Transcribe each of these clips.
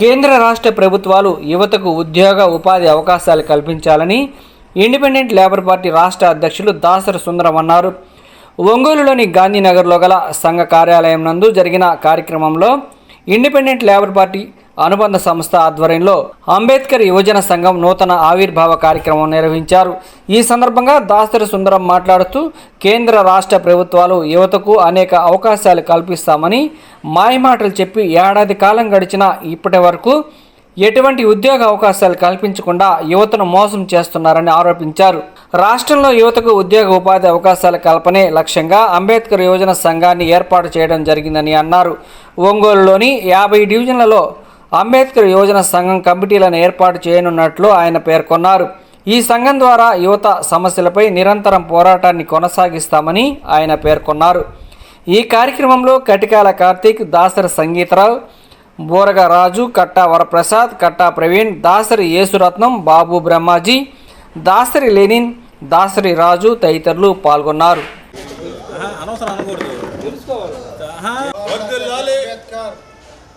కేంద్ర రాష్ట్ర ప్రభుత్వాలు యువతకు ఉద్యోగ ఉపాధి అవకాశాలు కల్పించాలని ఇండిపెండెంట్ లేబర్ పార్టీ రాష్ట్ర అధ్యక్షులు దాసర సుందరం అన్నారు. ఒంగోలులోని గాంధీనగర్లో గల సంఘ కార్యాలయం నందు జరిగిన కార్యక్రమంలో ఇండిపెండెంట్ లేబర్ పార్టీ అనుబంధ సంస్థ ఆధ్వర్యంలో అంబేద్కర్ యువజన సంఘం నూతన ఆవిర్భావ కార్యక్రమం నిర్వహించారు. ఈ సందర్భంగా దాసరి సుందరం మాట్లాడుతూ కేంద్ర రాష్ట్ర ప్రభుత్వాలు యువతకు అనేక అవకాశాలు కల్పిస్తామని మాయమాటలు చెప్పి ఏడాది కాలం గడిచినా ఇప్పటి వరకు ఎటువంటి ఉద్యోగ అవకాశాలు కల్పించకుండా యువతను మోసం చేస్తున్నారని ఆరోపించారు. రాష్ట్రంలో యువతకు ఉద్యోగ ఉపాధి అవకాశాల కల్పనే లక్ష్యంగా అంబేద్కర్ యువజన సంఘాన్ని ఏర్పాటు చేయడం జరిగిందని అన్నారు. ఒంగోలులోని యాభై డివిజన్లలో అంబేద్కర్ యువజన సంఘం కమిటీలను ఏర్పాటు చేయనున్నట్లు ఆయన పేర్కొన్నారు. ఈ సంఘం ద్వారా యువత సమస్యలపై నిరంతరం పోరాటాన్ని కొనసాగిస్తామని ఆయన పేర్కొన్నారు. ఈ కార్యక్రమంలో కటికాల కార్తీక్ దాసరి సంగీతరావు బోరగ రాజు కట్టా వరప్రసాద్ కట్టా ప్రవీణ్ దాసరి యేసురత్నం బాబు బ్రహ్మాజీ దాసరి లెనిన్ దాసరి రాజు తదితరులు పాల్గొన్నారు.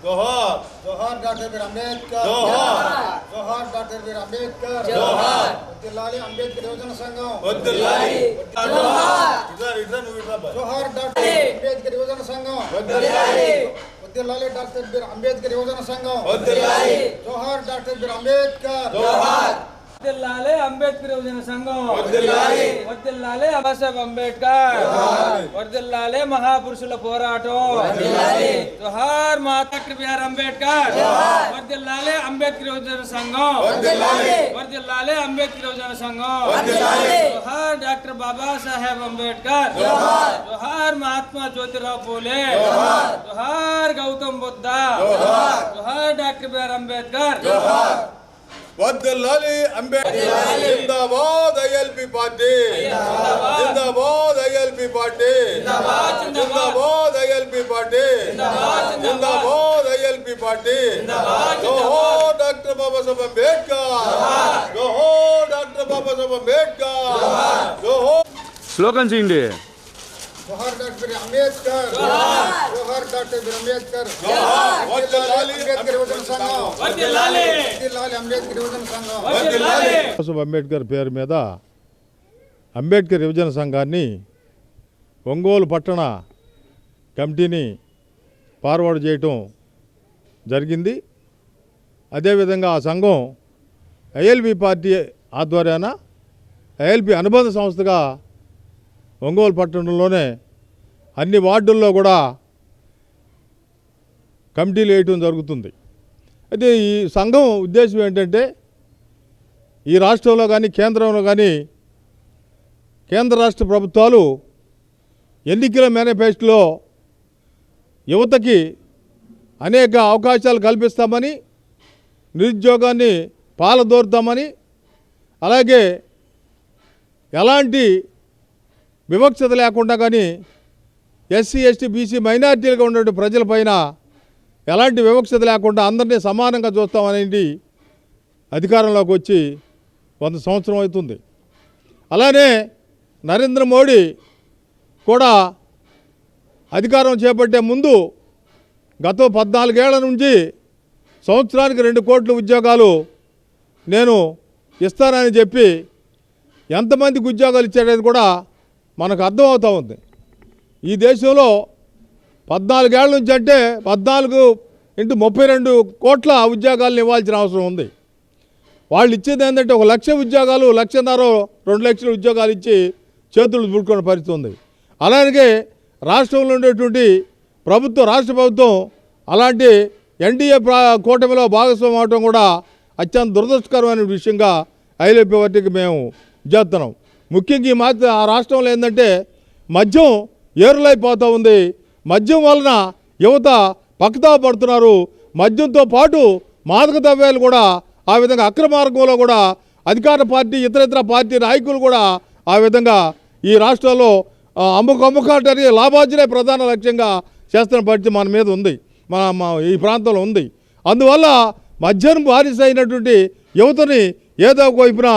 जोहर। जोहर डॉक्टर भीम अंबेडकर। जोहर। जोहर डॉक्टर भीम अंबेडकर। जोहर। उद्दलाली अंबेडकर योजन संघ उद्दलाली जोहर। इधर इधर मूवी बाबा जोहर डॉक्टर अंबेडकर योजन संघ उद्दलाली उद्दलाली डॉक्टर भीम अंबेडकर योजन संघ उद्दलाली जोहर डॉक्टर भीम अंबेडकर। जोहर। సంఘం వర్ధిల్లాలి జోహార్ డాక్టర్ బిర్ అంబేద్కర్ జోహార్ వర్దిల్లాలే అంబేద్కర్ యువజన సంఘం. వర్ధిల్లాలి వర్దిల్లాలే బాబాసాహెబ్ అంబేద్కర్. వర్దిల్లాలే మహాపురుషుల పోరాటం. జోహార్ మాతా బిఆర్ అంబేద్కర్. వర్దిల్లాలే అంబేద్కర్ యువజన సంఘం. వర్ధిల్లాలి వర్దిల్లాలే అంబేద్కర్ యువజన సంఘం. వర్ధిల్లాలి జోహార్ డాక్టర్ బాబాసాహెబ్ అంబేద్కర్. జోహార్. మహాత్మా జ్యోతిరావు పూలే. జోహార్. గౌతమ్ బుద్ధ. జోహార్. Doctor BR Ambedkar. వద్దల్లాలి అంబేద్కర్ జిందాబాద్ ఐఎల్పి పార్టీ. జిందాబాద్ ఐఎల్పి పార్టీ. జిందాబాద్ ఐఎల్పి పార్టీ. జిందాబాద్ ఐఎల్పి పార్టీ. జోహార్ డాక్టర్ బాబాసాహెబ్ అంబేద్కర్. జోహార్ డాక్టర్ బాబాసాహెబ్ అంబేద్కర్. జోహార్ శ్లోకం చేయండి. జోహార్ డాక్టర్ బిర్ అంబేద్కర్ పేరు మీద అంబేద్కర్ యువజన సంఘాన్ని ఒంగోలు పట్టణ కమిటీని ఫార్వర్డ్ చేయటం జరిగింది. అదేవిధంగా ఆ సంఘం ఐఎల్బి పార్టీ ఆధ్వర్యాన ఐఎల్పి అనుబంధ సంస్థగా ఒంగోలు పట్టణంలోనే అన్ని వార్డుల్లో కూడా కమిటీలు వేయటం జరుగుతుంది. అయితే ఈ సంఘం ఉద్దేశం ఏంటంటే ఈ రాష్ట్రంలో కానీ కేంద్రంలో కానీ కేంద్ర రాష్ట్ర ప్రభుత్వాలు ఎన్నికల మేనిఫెస్టోలో యువతకి అనేక అవకాశాలు కల్పిస్తామని నిరుద్యోగాన్ని పాలదోరుతామని అలాగే ఎలాంటి వివక్షత లేకుండా కానీ ఎస్సీ ఎస్టీ బీసీ మైనార్టీలుగా ఉన్నటువంటి ప్రజలపైన ఎలాంటి వివక్షత లేకుండా అందరినీ సమానంగా చూస్తామనేది అధికారంలోకి వచ్చి వంద సంవత్సరం అవుతుంది. అలానే నరేంద్ర మోడీ కూడా అధికారం చేపట్టే ముందు గత పద్నాలుగేళ్ళ నుంచి సంవత్సరానికి రెండు కోట్ల ఉద్యోగాలు నేను ఇస్తానని చెప్పి ఎంతమందికి ఉద్యోగాలు ఇచ్చాడని కూడా మనకు అర్థమవుతూ ఉంది. ఈ దేశంలో పద్నాలుగేళ్ళ నుంచి అంటే పద్నాలుగు ఇంటూ ముప్పై రెండు కోట్ల ఉద్యోగాలను ఇవ్వాల్సిన అవసరం ఉంది. వాళ్ళు ఇచ్చేది ఏంటంటే ఒక లక్ష ఉద్యోగాలు లక్షన్నర రెండు లక్షల ఉద్యోగాలు ఇచ్చి చేతులు దుడుకునే పరిస్థితి ఉంది. అలాగే రాష్ట్రంలో ఉండేటువంటి ప్రభుత్వం రాష్ట్ర ప్రభుత్వం అలాంటి ఎన్డీఏ ప్రా కూటమిలో భాగస్వామ్యం అవడం కూడా అత్యంత దురదృష్టకరమైన విషయంగా ఐలేపీ పార్టీకి మేము చేస్తున్నాం. ముఖ్యంగా ఈ మాత్రం ఆ రాష్ట్రంలో ఏంటంటే మద్యం ఏరులైపోతూ ఉంది. మద్యం వలన యువత పక్కదా పడుతున్నారు. మద్యంతో పాటు మాదక ద్రవ్యాలు కూడా ఆ విధంగా అక్రమార్గంలో కూడా అధికార పార్టీ ఇతర ఇతర పార్టీ నాయకులు కూడా ఆ విధంగా ఈ రాష్ట్రంలో అమ్ముకు అమ్ముక లాభార్జనే ప్రధాన లక్ష్యంగా చేస్తున్న పరిస్థితి మన మీద ఉంది. మన ఈ ప్రాంతంలో ఉంది. అందువల్ల మద్యం బానిస అయినటువంటి యువతని ఏదో ఒక వైపున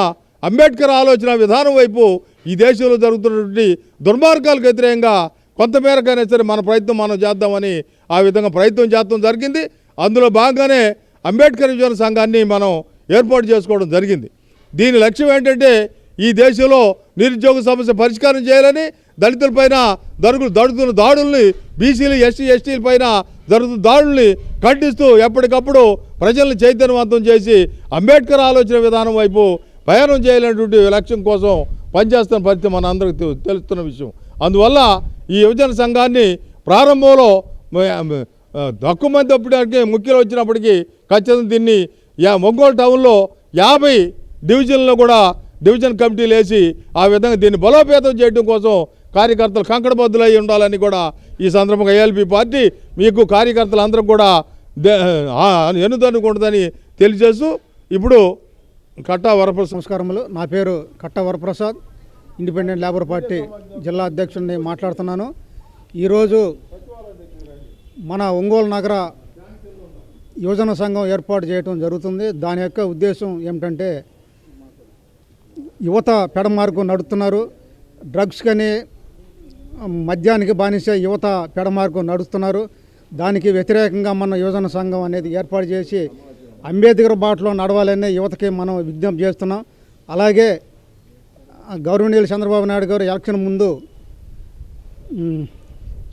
అంబేద్కర్ ఆలోచన విధానం వైపు ఈ దేశంలో జరుగుతున్నటువంటి దుర్మార్గాలకు వ్యతిరేకంగా కొంతమేరకైనా సరే మన ప్రయత్నం మనం చేద్దామని ఆ విధంగా ప్రయత్నం చేద్దాం జరిగింది. అందులో భాగంగానే అంబేద్కర్ విజయన సంఘాన్ని మనం ఏర్పాటు చేసుకోవడం జరిగింది. దీని లక్ష్యం ఏంటంటే ఈ దేశంలో నిరుద్యోగ సమస్య పరిష్కారం చేయాలని దళితులపైన దరుగులు దడుతున్న దాడుల్ని బీసీలు ఎస్సీ ఎస్టీల పైన జరుగుతున్న దాడుల్ని ఖండిస్తూ ఎప్పటికప్పుడు ప్రజల్ని చైతన్యవంతం చేసి అంబేద్కర్ ఆలోచన విధానం వైపు ప్రయాణం చేయాలనేటువంటి లక్ష్యం కోసం పనిచేస్తున్న పరిస్థితి మన అందరికి తెలుస్తున్న విషయం. అందువల్ల ఈ యువజన సంఘాన్ని ప్రారంభంలో మ- తక్కువ మంది అప్పటికి ముఖ్యులు వచ్చినప్పటికీ ఖచ్చితంగా దీన్ని యా ఒంగోలు టౌన్లో యాభై డివిజన్లో కూడా డివిజన్ కమిటీలు వేసి ఆ విధంగా దీన్ని బలోపేతం చేయడం కోసం కార్యకర్తలు కంకణబద్దులై ఉండాలని కూడా ఈ సందర్భంగా ఏఎల్పి పార్టీ మీకు కార్యకర్తలు అందరం కూడా ఎన్నుదనుకుంటుందని తెలియజేస్తూ ఇప్పుడు కట్టా వరప్రసాద్ నమస్కారములు. నా పేరు Katta Varaprasad. Independent labour party జిల్లా అధ్యక్షుడిని మాట్లాడుతున్నాను. ఈరోజు మన ఒంగోలు నగర యువజన సంఘం ఏర్పాటు చేయడం జరుగుతుంది. దాని యొక్క ఉద్దేశం ఏమిటంటే యువత పెడమార్గం నడుస్తున్నారు డ్రగ్స్ కానీ మద్యానికి బానిసే యువత పెడమార్గం నడుస్తున్నారు దానికి వ్యతిరేకంగా మన యువజన సంఘం అనేది ఏర్పాటు చేసి అంబేద్కర్ బాటలో నడవాలనే యువతకి మనం విజ్ఞప్తి చేస్తున్నాం. అలాగే ఆ, గౌరవనీయులు చంద్రబాబు నాయుడు గారు ఎలక్షన్ ముందు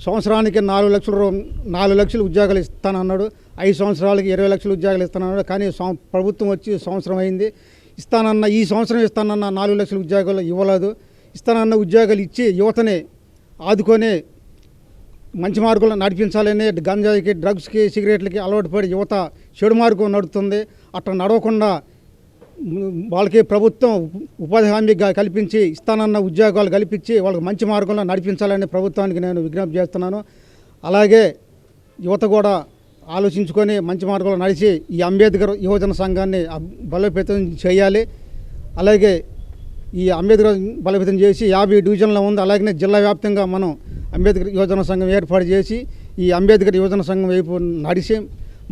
సంవత్సరానికి నాలుగు లక్షల నాలుగు లక్షలు ఉద్యోగాలు ఇస్తానన్నాడు. ఐదు సంవత్సరాలకి ఇరవై లక్షలు ఉద్యోగాలు ఇస్తానన్నాడు. కానీ సం- ప్రభుత్వం వచ్చి సంవత్సరం అయింది. ఇస్తానన్న ఈ సంవత్సరం ఇస్తానన్న నాలుగు లక్షల ఉద్యోగాలు ఇవ్వలేదు. ఇస్తానన్న ఉద్యోగాలు ఇచ్చి యువతని ఆదుకొని మంచి మార్గంలో నడిపించాలని గంజాయికి డ్రగ్స్కి సిగరెట్లకి అలవాటు పడి యువత చెడు మార్గం నడుస్తుంది అట్లా నడవకుండా వాళ్ళకి ప్రభుత్వం ఉపాధి హామీగా కల్పించి ఇస్తానన్న ఉద్యోగాలు కల్పించి వాళ్ళకి మంచి మార్గంలో నడిపించాలని ప్రభుత్వానికి నేను విజ్ఞప్తి చేస్తున్నాను. అలాగే యువత కూడా ఆలోచించుకొని మంచి మార్గంలో నడిచి ఈ అంబేద్కర్ యువజన సంఘాన్ని బలోపేతం చేయాలి. అలాగే ఈ అంబేద్కర్ బలోపేతం చేసి యాభై డివిజన్లో ఉంది అలాగనే జిల్లా వ్యాప్తంగా మనం అంబేద్కర్ యువజన సంఘం ఏర్పాటు చేసి ఈ అంబేద్కర్ యువజన సంఘం వైపు నడిచి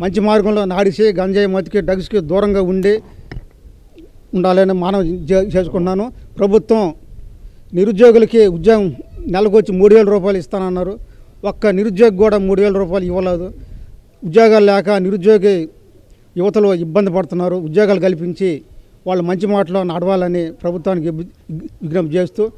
మంచి మార్గంలో నడిచి గంజాయి మతికి డ్రగ్స్కి దూరంగా ఉండి ఉండాలని మనం చే- చేసుకుంటున్నాను. ప్రభుత్వం నిరుద్యోగులకి ఉద్యోగం నెలకు వచ్చి మూడు వేల రూపాయలు ఇస్తానన్నారు. ఒక్క నిరుద్యోగి కూడా మూడు వేల రూపాయలు ఇవ్వలేదు. ఉద్యోగాలు లేక నిరుద్యోగి యువతలు ఇబ్బంది పడుతున్నారు. ఉద్యోగాలు కల్పించి వాళ్ళు మంచి మాటలో నడవాలని ప్రభుత్వానికి విజ్ఞప్తి చేస్తూ